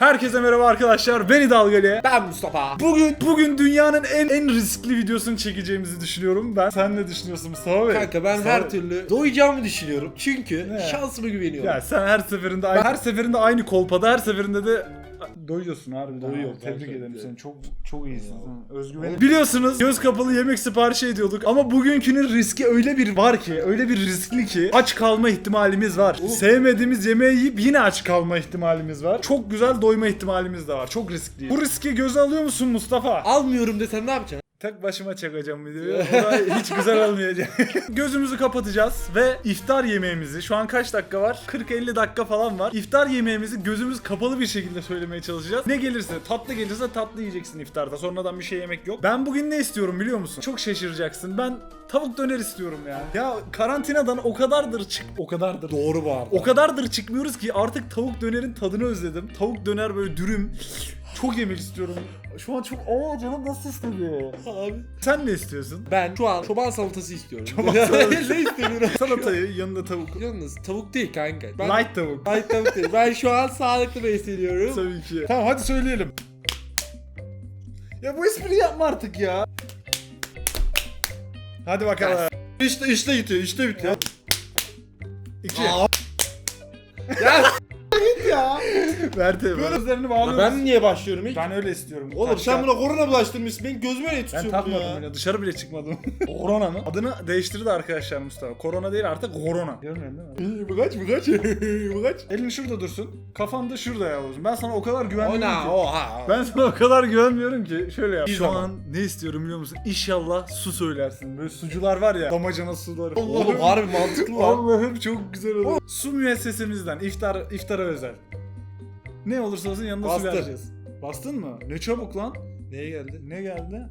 Herkese merhaba arkadaşlar. Beni Dalgalı. Ben Mustafa. Bugün bugün dünyanın en en riskli videosunu çekeceğimizi düşünüyorum ben. Sen ne düşünüyorsun Mustafa Bey? Kanka ben Mustafa her Bey. türlü doyacağımı düşünüyorum. Çünkü Ne? şansıma güveniyorum. ya sen her seferinde aynı, her seferinde aynı kolpada her seferinde de doyuyorsun harbiden. Doyuyorum Tebrik kanka. ederim seni. Çok çok iyisin sen. Özgüven. Oğlum- Biliyorsunuz göz kapalı yemek siparişi ediyorduk ama bugünkünün riski öyle bir var ki, öyle bir riskli ki aç kalma ihtimalimiz var. Oğlum. Sevmediğimiz yemeği yiyip yine aç kalma ihtimalimiz var. Çok güzel doyma ihtimalimiz de var. Çok riskli. Bu riski göze alıyor musun Mustafa? Almıyorum desem ne yapacaksın? Tek başıma çekeceğim videoyu. O da hiç güzel olmayacak. Gözümüzü kapatacağız ve iftar yemeğimizi şu an kaç dakika var? 40-50 dakika falan var. İftar yemeğimizi gözümüz kapalı bir şekilde söylemeye çalışacağız. Ne gelirse tatlı gelirse tatlı yiyeceksin iftarda. Sonradan bir şey yemek yok. Ben bugün ne istiyorum biliyor musun? Çok şaşıracaksın. Ben tavuk döner istiyorum ya. Ya karantinadan o kadardır çık o kadardır. Doğru bu arada. O kadardır çıkmıyoruz ki artık tavuk dönerin tadını özledim. Tavuk döner böyle dürüm. Çok yemek istiyorum. Şu an çok aa canım nasıl istedi. Abi. Sen ne istiyorsun? Ben şu an çoban salatası istiyorum. Çoban salatası. ne istemiyorum? Salatayı yanında tavuk. Yalnız tavuk değil kanka. Ben Light tavuk. Light tavuk değil. Ben şu an sağlıklı besleniyorum. Tabii ki. Tamam hadi söyleyelim. Ya bu espriyi yapma artık ya. Hadi bakalım. İşte işte bitiyor. işte bitiyor. İki. Ya. Ver. Böyle üzerine bağlıyoruz. ben niye başlıyorum ilk? Ben öyle istiyorum. Oğlum sen buna korona bulaştırmışsın. Benim gözüme ne ben tutuyorsun takmadım ya? bile. Dışarı bile çıkmadım. Korona mı? Adını değiştirdi arkadaşlar Mustafa. Korona değil artık korona. Görmüyorsun değil mi? İyi, Bu kaç bu kaç? bu kaç? Elin şurada dursun. Kafan da şurada ya olsun. Ben sana o kadar güvenmiyorum Ona ki. oha. Ben sana o kadar güvenmiyorum ki. Şöyle yap. Şu zaman. an ne istiyorum biliyor musun? İnşallah su söylersin. Böyle sucular var ya. Damacana suları. Oğlum harbi mantıklı lan. Allah'ım çok güzel olur. Su müessesemizden iftar iftara özel. Ne olursa olsun yanında su vereceğiz. Bastın mı? Ne çabuk lan. Neye geldi? Ne geldi?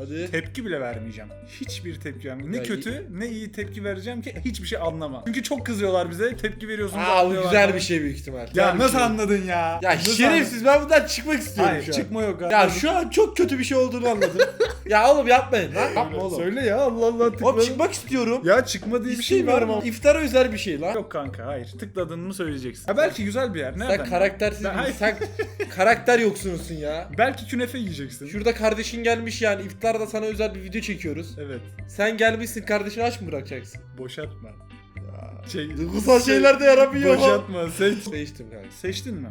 Hadi. Tepki bile vermeyeceğim. Hiçbir tepki vermeyeceğim. Ne Ya kötü ne iyi tepki vereceğim ki hiçbir şey anlama. Çünkü çok kızıyorlar bize. Tepki veriyorsunuz. Aa bu anlıyorlar güzel falan. bir şey büyük ihtimal. Ya Güzel bir nasıl şey. anladın ya? Ya Nasıl şerefsiz ben bundan çıkmak anladın? istiyorum Hayır şu an. çıkma yok. Ya şu an çok kötü bir şey olduğunu anladım. ya oğlum yapmayın lan. Yapma oğlum. Söyle ya Allah Allah tıkla. Oğlum çıkmak istiyorum. Ya çıkma diye bir şey var mı? iftara özel bir şey lan. Yok kanka hayır. Tıkladığını mı söyleyeceksin? Ya belki güzel bir yer. Nereden? Sen karaktersiz Ben- bir sen karakter yoksunusun ya. Belki künefe yiyeceksin. Şurada kardeşin gelmiş yani iftarda sana özel bir video çekiyoruz. Evet. Sen gelmişsin kardeşini aç mı bırakacaksın? Boşaltma. Şey, Duygusal şeyler de yaramıyor. Boşaltma. Seç. Değiştim kanka. Seçtin mi?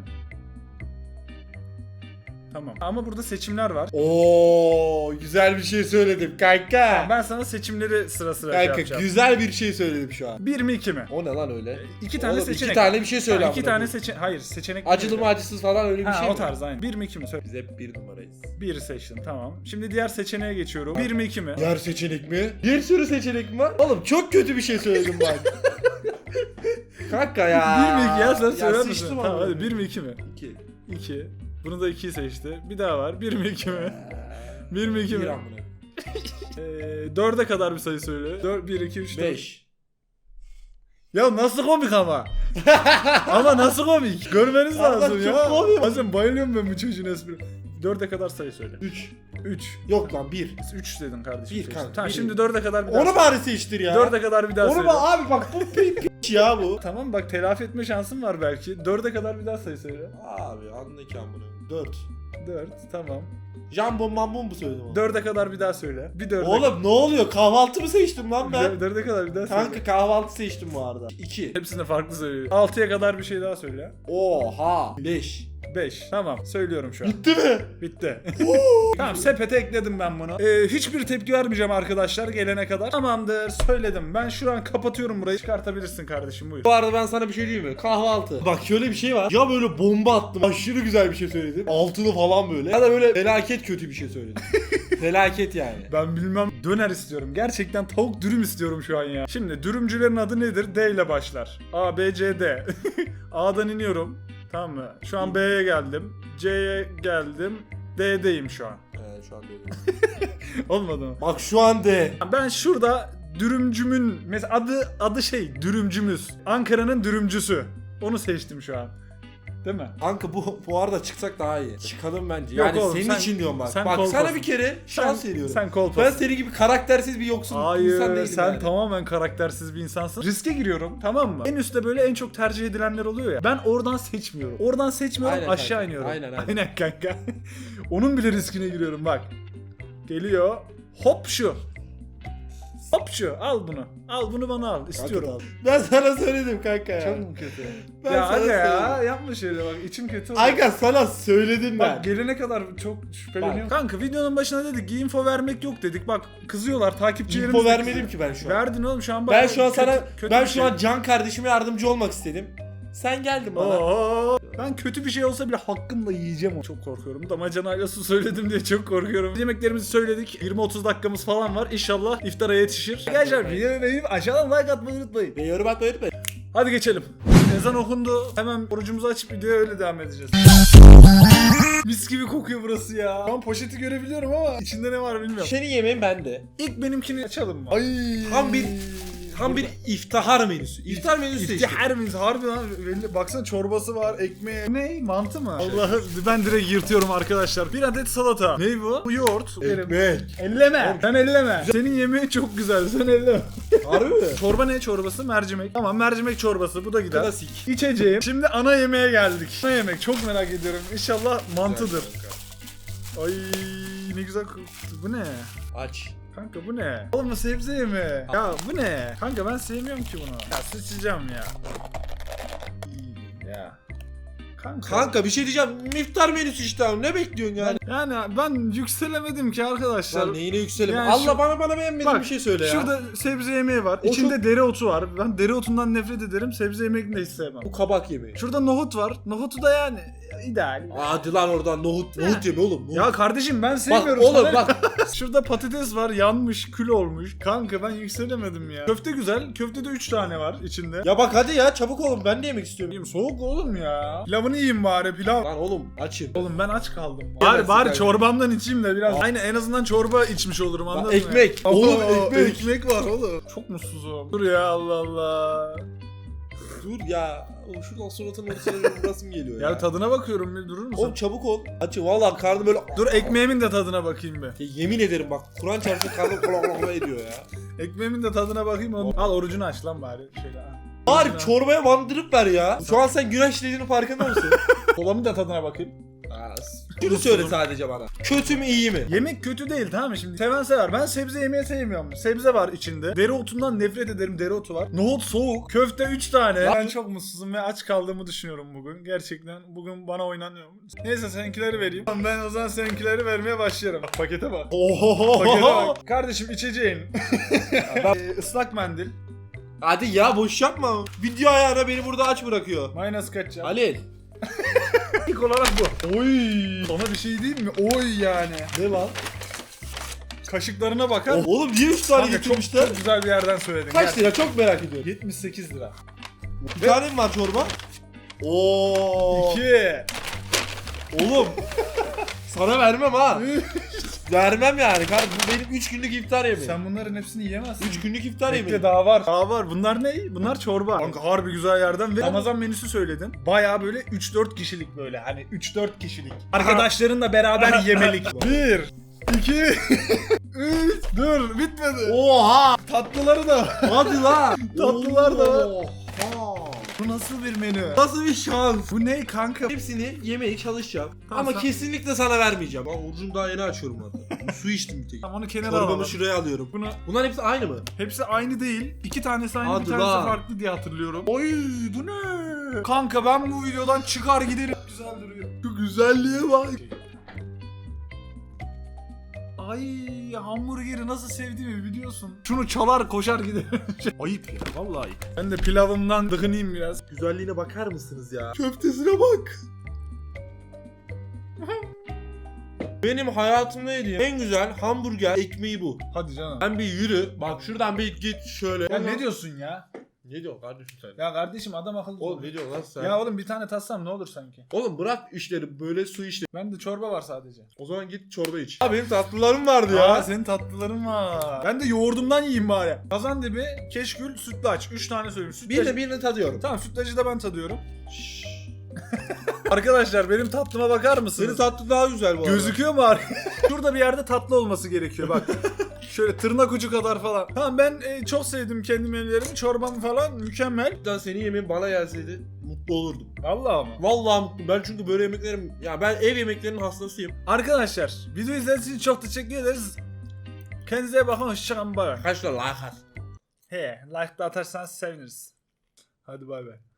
Tamam. Ama burada seçimler var. Oo güzel bir şey söyledim kanka. Ben sana seçimleri sıra sıra şey Kanka yapacağım. güzel bir şey söyledim şu an. Bir mi iki mi? O ne lan öyle? İki tane Oğlum, seçenek. iki tane bir şey söyle Ha, iki amına tane koyayım. seçenek. Hayır seçenek. Acılı mı acısız falan öyle bir Ha, şey o mi? tarz aynı. Bir mi iki mi? Söyle. Biz hep bir numarayız. Bir seçtin tamam. Şimdi diğer seçeneğe geçiyorum. Bir mi iki mi? Diğer seçenek mi? Bir sürü seçenek mi var? Oğlum çok kötü bir şey söyledim ben. Kanka ya. Bir mi iki ya sen söyler misin? Tamam ama. hadi bir mi iki mi? İki. İki. Bunu da ikiyi seçti. Bir daha var. Bir mi iki mi? Bir mi iki Bir mi? amına. Ee, dörde kadar bir sayı söyle. Dört, bir, iki, üç, dört. Beş. Ya nasıl komik ama? ama nasıl komik? Görmeniz Allah lazım çok ya. komik. Bazen bayılıyorum ben bu çocuğun espri. Dörde kadar sayı söyle. Üç. Üç. Yok lan bir. Üç dedin kardeşim. Bir seçtin. kanka, Tamam bir. şimdi dörde kadar bir daha Onu bari seçtir ya. Dörde kadar bir daha Onu söyle. bak abi bak bu pi piç ya bu. Tamam bak telafi etme şansın var belki. Dörde kadar bir daha sayı söyle. Abi anla ki amına. Dört. Dört tamam. Jambon mambon mu söyledim onu? Dörde kadar bir daha söyle. Bir dörde. Oğlum ne oluyor? Kahvaltı mı seçtim lan ben? Dör- Dörde kadar bir daha söyle. Kanka kahvaltı seçtim bu arada. İki. Hepsinde farklı söylüyor. Altıya kadar bir şey daha söyle. Oha. Beş. Beş. Tamam söylüyorum şu an. Bitti mi? Bitti. tamam sepete ekledim ben bunu. Ee, hiçbir tepki vermeyeceğim arkadaşlar gelene kadar. Tamamdır söyledim. Ben şu an kapatıyorum burayı. Çıkartabilirsin kardeşim buyur. Bu arada ben sana bir şey diyeyim mi? Kahvaltı. Bak şöyle bir şey var. Ya böyle bomba attım. Aşırı güzel bir şey söyledim. Altılı falan böyle. Ya da böyle felaket kötü bir şey söyledim. felaket yani. Ben bilmem döner istiyorum. Gerçekten tavuk dürüm istiyorum şu an ya. Şimdi dürümcülerin adı nedir? D ile başlar. A, B, C, D. A'dan iniyorum. Tamam mı? Şu an B'ye geldim. C'ye geldim. D'deyim şu an. Evet şu an böyle. Olmadı mı? Bak şu an de. Ben şurada dürümcümün mesela adı adı şey dürümcümüz. Ankara'nın dürümcüsü. Onu seçtim şu an. Değil mi? Kanka bu bu arada çıksak daha iyi. Çıkalım bence. Yok Yani oğlum, senin sen- için diyorum bak. sen bak sana kolpasın. bir kere şans veriyorum. Sen kol ben senin gibi karaktersiz bir yoksun insan Hayır değilim sen yani. tamamen karaktersiz bir insansın. Riske giriyorum tamam mı? En üstte böyle en çok tercih edilenler oluyor ya. Ben oradan seçmiyorum. Oradan seçmiyorum Aynen aşağı kanka, iniyorum. aynen, aynen. kanka. Onun bile riskine giriyorum bak. Geliyor. Hop şu. Hop şu. Al bunu. Al bunu bana al. İstiyorum. Kanka, Ben sana söyledim kanka ya. Çok mu kötü? Ben ya sana aga ya yapma şöyle bak içim kötü oldu. Kanka sana söyledim ben. Bak gelene kadar çok şüpheleniyorum. Kanka videonun başına dedik ki info vermek yok dedik. Bak kızıyorlar takipçilerimiz. Info vermedim ki ben şu an. Verdin oğlum şu an bak. ben şu an kötü- sana kötü ben şu şey. an Can kardeşime yardımcı olmak istedim. Sen geldin bana. Oo, ben kötü bir şey olsa bile hakkımla yiyeceğim onu. Çok korkuyorum. Damacanayla su söyledim diye çok korkuyorum. Yemeklerimizi söyledik. 20-30 dakikamız falan var. İnşallah iftara yetişir. Arkadaşlar videoyu beğenip aşağıdan like atmayı unutmayın. Ve yorum atmayı unutmayın. Hadi geçelim. Ezan okundu. Hemen orucumuzu açıp videoya öyle devam edeceğiz. Mis gibi kokuyor burası ya. Ben poşeti görebiliyorum ama içinde ne var bilmiyorum. Senin yemeğin bende. İlk benimkini açalım mı? Ay. Tam bir tam bir iftihar menüsü. İftar menüsü işte. İftihar mıyız? Harbi lan. Belli. Baksana çorbası var, ekmeği. Ne? Mantı mı? Allah'ım ben direkt yırtıyorum arkadaşlar. Bir adet salata. Ne bu? Bu yoğurt. Ekmek. Elleme. Sen elleme. Senin yemeğin çok güzel. Sen elleme. Harbi mi? Çorba ne çorbası? Mercimek. Tamam mercimek çorbası. Bu da gider. Klasik. İçeceğim. Şimdi ana yemeğe geldik. Ana yemek çok merak ediyorum. İnşallah mantıdır. Ay ne güzel koktu. Bu ne? Aç. Kanka bu ne? Oğlum bu sebze yemeği. Ya bu ne? Kanka ben sevmiyorum ki bunu. Ya sıçacağım ya. İyi Ya. Kanka. Kanka bir şey diyeceğim. İftar menüsü işte abi. Ne bekliyorsun yani? Yani ben yükselemedim ki arkadaşlar. Lan neyine yükselelim? Yani Allah şu- bana bana beğenmediğin Bak, bir şey söyle ya. Şurada sebze yemeği var. O İçinde dereotu var. Ben dereotundan nefret ederim. Sebze yemeğini de hiç sevmem. Bu kabak yemeği. Şurada nohut var. Nohutu da yani ideal. Hadi lan oradan nohut. Nohut yeme oğlum. Nohut. Ya kardeşim ben bak sevmiyorum. oğlum sana- bak. Şurada patates var yanmış kül olmuş. Kanka ben yükselemedim ya. Köfte güzel. Köftede 3 tane var içinde. ya bak hadi ya çabuk olun ben de yemek istiyorum. Yiyeyim, soğuk oğlum ya. Pilavını yiyeyim bari pilav. Lan oğlum açım. Oğlum ben aç kaldım. Bari bari çorbamdan içeyim de biraz. Aynı en azından çorba içmiş olurum anladın mı? ekmek. Oo, Oğlum, ekmek. Ekmek var oğlum. Çok mutsuzum. Dur ya Allah Allah. Dur ya. Oğlum şuradan suratın ortasına bir vurasım geliyor ya. Ya tadına bakıyorum bir durur musun? Oğlum çabuk ol. Açım valla karnım böyle... Dur ekmeğimin de tadına bakayım bir. Ya yemin ederim bak Kur'an çarpsa karnım kola kola kola ediyor ya. Ekmeğimin de tadına bakayım. Onu. Al orucunu aç lan bari. Şöyle al. Bari çorbaya bandırıp ver ya. Şu an sen güneş dediğinin farkında mısın? Kolamın da tadına bakayım. Şunu söyle sadece bana. Kötü mü iyi mi? Yemek kötü değil tamam mı şimdi? Seven sever. Ben sebze yemeyi sevmiyorum. Sebze var içinde. Dereotundan nefret ederim. Dereotu var. Nohut soğuk. Köfte 3 tane. Ben çok mutsuzum ve aç kaldığımı düşünüyorum bugün. Gerçekten bugün bana oynanıyor. Neyse seninkileri vereyim. Ben o zaman seninkileri vermeye başlarım. Pakete bak. Pakete bak. Kardeşim içeceğin. Ee, Islak mendil. Hadi ya boş yapma. Video ayağına beni burada aç bırakıyor. Mayonez kaçacak. Halil. İlk olarak bu. Oy. Sana bir şey değil mi? Oy yani. Ne lan? Kaşıklarına bakar. Oğlum niye 3 tane Kanka çok, getirmişler? çok güzel bir yerden söyledin. Kaç lira çok merak ediyorum. 78 lira. Bir tane mi var çorba? Oo. 2. Oğlum. Sana vermem ha. vermem yani. Kardeşim bu benim 3 günlük iftar yemeğim. Sen bunların hepsini yiyemezsin. 3 günlük iftar Bekle yemeğim. daha var. Daha var. Bunlar ne? Bunlar çorba. Kanka harbi güzel yerden ve Ramazan menüsü söyledin. Baya böyle 3-4 kişilik böyle hani 3-4 kişilik. Arkadaşlarınla beraber yemelik. 1 2 3 Dur bitmedi. Oha. Tatlıları da. Hadi lan. Tatlılar da var. Bu nasıl bir menü? Nasıl bir şans? Bu ne kanka? Hepsini yemeye çalışacağım. Tamam, Ama sen- kesinlikle sana vermeyeceğim. Ben orucumu daha yeni açıyorum hatta. Su içtim bir tek. Tamam onu kenara Çorbamı alalım. şuraya alıyorum. Bunu Bunlar hepsi aynı mı? hepsi aynı değil. İki tanesi aynı, Hadi bir tanesi lan. farklı diye hatırlıyorum. Oy bu ne? Kanka ben bu videodan çıkar giderim. Güzel duruyor. Şu güzelliğe bak. Ay hamburgeri nasıl sevdiğimi biliyorsun. Şunu çalar koşar giderim. ayıp ya vallahi ayıp. Ben de pilavımdan dıkınayım biraz. Güzelliğine bakar mısınız ya? Köftesine bak. Benim hayatımda yediğim en güzel hamburger ekmeği bu. Hadi canım. Sen bir yürü. Bak şuradan bir git şöyle. Ya ne diyorsun ya? Ne diyorsun kardeşim sen? Ya kardeşim adam akıllı. Oğlum ne diyorsun lan sen? Ya oğlum bir tane tatsam ne olur sanki? Oğlum bırak işleri böyle su işleri. Bende çorba var sadece. O zaman git çorba iç. Abi benim tatlılarım vardı Ya ya. senin tatlıların var. Ben de yoğurdumdan yiyeyim bari. Kazandibi, keşkül, sütlaç. 3 tane söyleyeyim. Sütlaç. Bir de birini tadıyorum. Tamam sütlacı da ben tadıyorum. Arkadaşlar benim tatlıma bakar mısınız? Senin tatlı daha güzel bu arada. Gözüküyor mu ar- Şurada bir yerde tatlı olması gerekiyor bak. Şöyle tırnak ucu kadar falan. Tamam ben e, çok sevdim kendi menülerimi. Çorbam falan mükemmel. Hatta senin yemeğin bana gelseydi mutlu olurdum. Allah mı? Vallahi mutlu. Ben çünkü böyle yemeklerim... Ya ben ev yemeklerinin hastasıyım. Arkadaşlar video izlediğiniz için çok teşekkür ederiz. Kendinize bakın hoşçakalın bay bay. Kaç like at. He like da atarsanız seviniriz. Hadi bay bay.